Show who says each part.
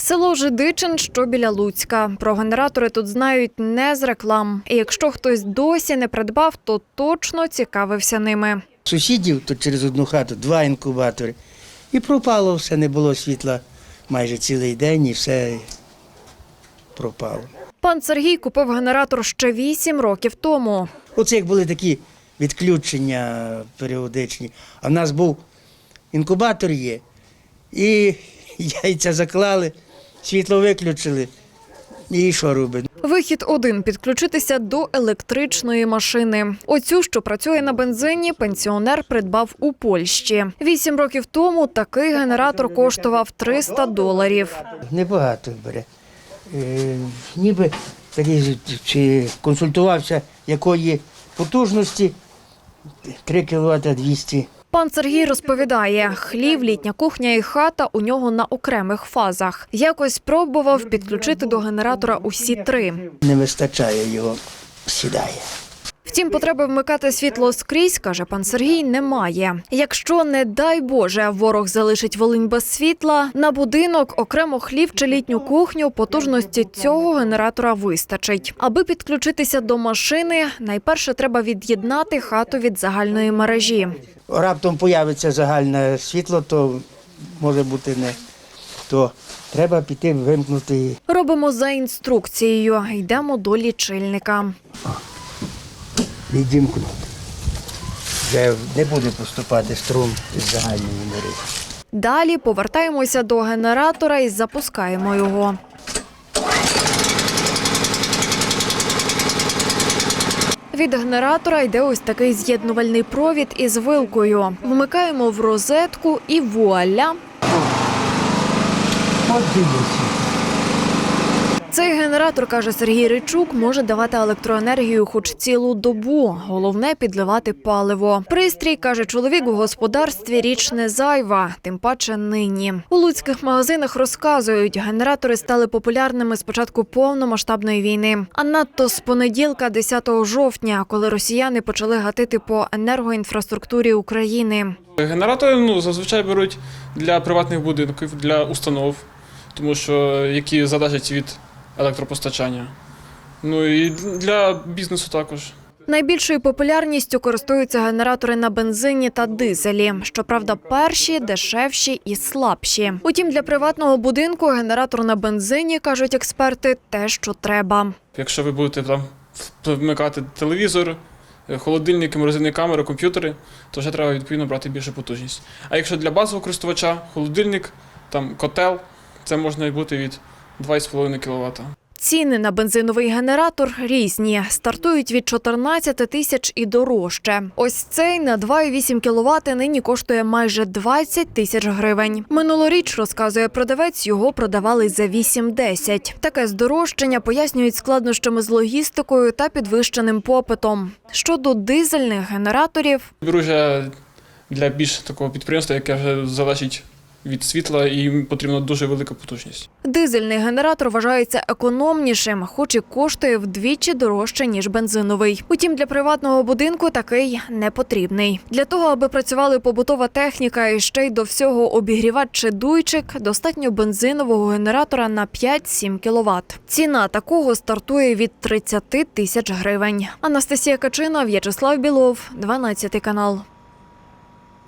Speaker 1: Село Жидичин, що біля Луцька. Про генератори тут знають не з реклам. І якщо хтось досі не придбав, то точно цікавився ними.
Speaker 2: Сусідів тут через одну хату два інкубатори. І пропало все, не було світла майже цілий день і все пропало.
Speaker 1: Пан Сергій купив генератор ще вісім років тому.
Speaker 2: Оце як були такі відключення періодичні. А в нас був інкубатор є. І яйця заклали, світло виключили. І що робить?
Speaker 1: Вихід один підключитися до електричної машини. Оцю, що працює на бензині, пенсіонер придбав у Польщі. Вісім років тому такий генератор коштував 300 доларів.
Speaker 2: Небагато бере. Е, ніби такий, чи консультувався, якої потужності 3 кВт 200.
Speaker 1: Пан Сергій розповідає, хлів, літня кухня і хата у нього на окремих фазах. Якось пробував підключити до генератора усі три.
Speaker 2: Не вистачає його, сідає.
Speaker 1: Втім, потреби вмикати світло скрізь, каже пан Сергій, немає. Якщо, не дай Боже, ворог залишить Волинь без світла, на будинок, окремо хлів чи літню кухню потужності цього генератора вистачить. Аби підключитися до машини, найперше треба від'єднати хату від загальної мережі.
Speaker 2: Раптом появиться загальне світло, то може бути не то. Треба піти вимкнути.
Speaker 1: Робимо за інструкцією. Йдемо до лічильника.
Speaker 2: Відімкнути. Вже не буде поступати струм із загальної мережі.
Speaker 1: Далі повертаємося до генератора і запускаємо його. Від генератора йде ось такий з'єднувальний провід із вилкою. Вмикаємо в розетку і вуаля.
Speaker 2: От дивіться.
Speaker 1: Цей генератор, каже Сергій Ричук, може давати електроенергію хоч цілу добу. Головне підливати паливо. Пристрій каже чоловік у господарстві річ не зайва, тим паче нині. У луцьких магазинах розказують, генератори стали популярними з початку повномасштабної війни. А надто з понеділка, 10 жовтня, коли росіяни почали гатити по енергоінфраструктурі України.
Speaker 3: Генератори ну, зазвичай беруть для приватних будинків, для установ, тому що які залежать від електропостачання. Ну і для бізнесу також.
Speaker 1: Найбільшою популярністю користуються генератори на бензині та дизелі. Щоправда, перші дешевші і слабші. Утім, для приватного будинку генератор на бензині кажуть експерти те, що треба.
Speaker 3: Якщо ви будете там вмикати телевізор, холодильники, морозильні камери, комп'ютери, то вже треба відповідно брати більшу потужність. А якщо для базового користувача холодильник, там котел, це може бути від 2,5 кВт.
Speaker 1: Ціни на бензиновий генератор різні. Стартують від 14 тисяч і дорожче. Ось цей на 2,8 кВт нині коштує майже 20 тисяч гривень. Минулоріч, розказує продавець, його продавали за 8-10. Таке здорожчання пояснюють складнощами з логістикою та підвищеним попитом. Щодо дизельних генераторів,
Speaker 3: Беру вже для більш такого підприємства, яке вже залежить від світла і їм потрібна дуже велика потужність.
Speaker 1: Дизельний генератор вважається економнішим, хоч і коштує вдвічі дорожче ніж бензиновий. Утім, для приватного будинку такий не потрібний. Для того, аби працювали побутова техніка і ще й до всього обігрівач чи дуйчик, достатньо бензинового генератора на 5-7 кВт. Ціна такого стартує від 30 тисяч гривень. Анастасія Качина, В'ячеслав Білов, 12 канал.